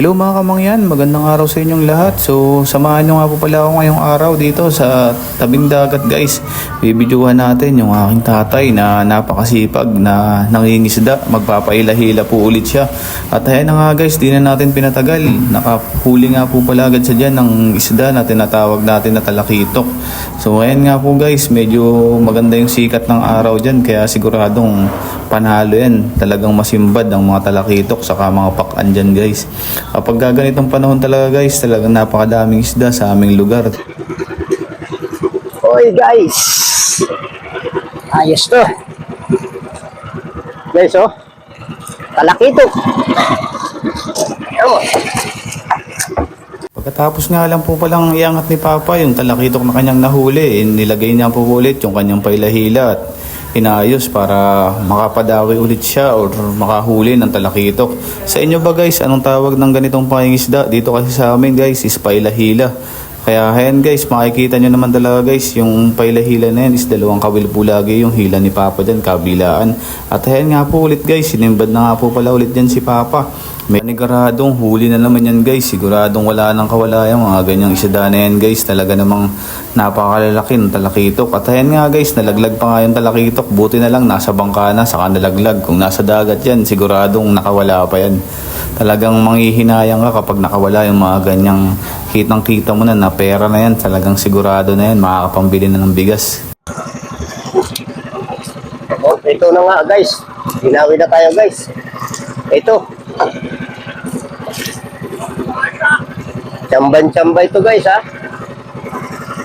Hello mga kamangyan, magandang araw sa inyong lahat. So, samahan nyo nga po pala ako ngayong araw dito sa tabing dagat guys. Bibidyohan natin yung aking tatay na napakasipag na nangingisda. Magpapaila-hila po ulit siya. At ayan na nga guys, di na natin pinatagal. Nakahuli nga po pala agad siya dyan ng isda na tinatawag natin na talakitok. So, ayan nga po guys, medyo maganda yung sikat ng araw dyan. Kaya siguradong panalo yan. Talagang masimbad ang mga talakitok saka mga pakan dyan guys. Kapag ganitong panahon talaga guys, talagang napakadaming isda sa aming lugar. Hoy guys! Ayos to. Guys oh. Talakito. Ayun. Pagkatapos nga lang po palang iangat ni Papa yung talakitok na kanyang nahuli, eh, nilagay niya po ulit yung kanyang pailahila at inayos para makapadawi ulit siya or makahuli ng talakitok. Sa inyo ba guys, anong tawag ng ganitong pangingisda? Dito kasi sa amin guys, is pailahila. Kaya ayan guys, makikita nyo naman talaga guys, yung pailahila na yan is dalawang kawil po lagi yung hila ni Papa dyan, kabilaan. At ayan nga po ulit guys, sinimbad na nga po pala ulit dyan si Papa. May niguradong huli na naman yan guys, siguradong wala nang kawala yung mga ganyang isda na yan guys. Talaga namang napakalalaki ng talakitok. At ayan nga guys, nalaglag pa nga yung talakitok. Buti na lang nasa bangka na, saka nalaglag. Kung nasa dagat yan, siguradong nakawala pa yan. Talagang manghihinayang ka kapag nakawala yung mga ganyang kitang kita mo na na pera na yan. Talagang sigurado na yan, makakapambili na ng bigas. Ito na nga guys. Ginawi na tayo guys. Ito. Chamban-chamba ito guys ha.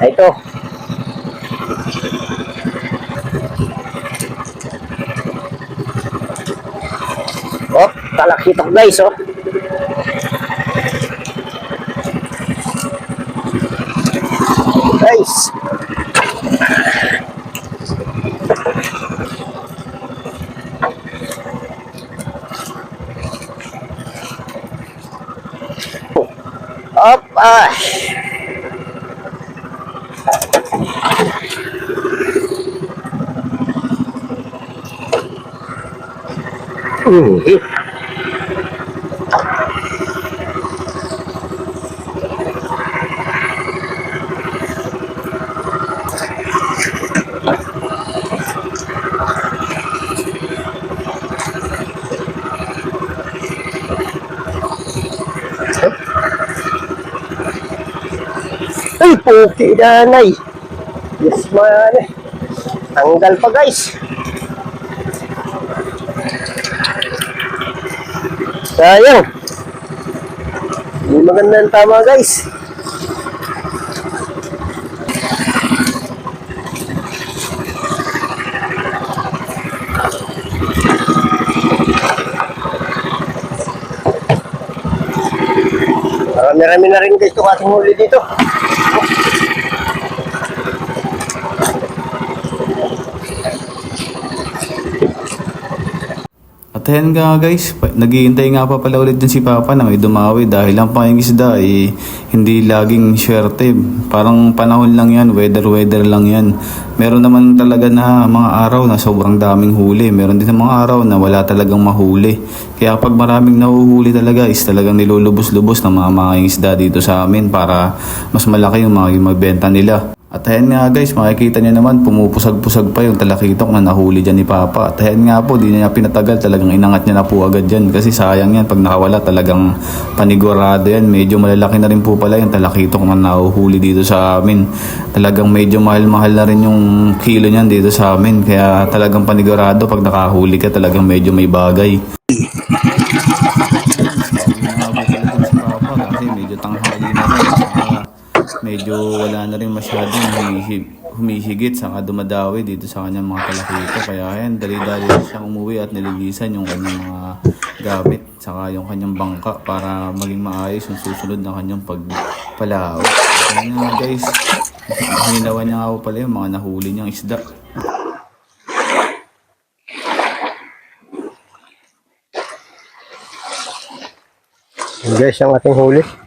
Ito. Oh, talakitok guys oh. Guys. Up, ah. Mhm. Ay, puki nanay. Yes, man. Tanggal pa, guys. Sayang. Hindi maganda ang tama, guys. Marami-rami na rin guys itong ating huli dito. At ayan nga guys, naghihintay nga pa pala ulit din si Papa na may dumawi dahil ang pangingisda ay hindi laging swerte. Parang panahon lang yan, weather-weather lang yan. Meron naman talaga na mga araw na sobrang daming huli. Meron din mga araw na wala talagang mahuli. Kaya pag maraming nahuhuli talaga is talagang nilulubos-lubos ng mga mangingisda dito sa amin para mas malaki yung mga magbenta nila. At ayan nga guys, makikita niyo naman pumupusag-pusag pa yung talakitok na nahuli dyan ni Papa. At ayan nga po, di niya pinatagal, talagang inangat niya na po agad dyan. Kasi sayang yan, pag nakawala talagang panigurado yan. Medyo malalaki na rin po pala yung talakitok na nahuhuli dito sa amin. Talagang medyo mahal-mahal na rin yung kilo niyan dito sa amin. Kaya talagang panigurado, pag nakahuli ka talagang medyo may bagay. kasi medyo tanghali na rin. Saka medyo wala na rin masyadong humihig, humihigit saka dumadawi dito sa kanyang mga talakito. Kaya ayan, dali-dali siyang umuwi at nililisan yung kanyang mga gamit saka yung kanyang bangka para maging maayos yung susunod na kanyang pagpalao. Kaya nga guys, hininawan niya po pala yung mga nahuli niyang isda. Guys, ang ating huli.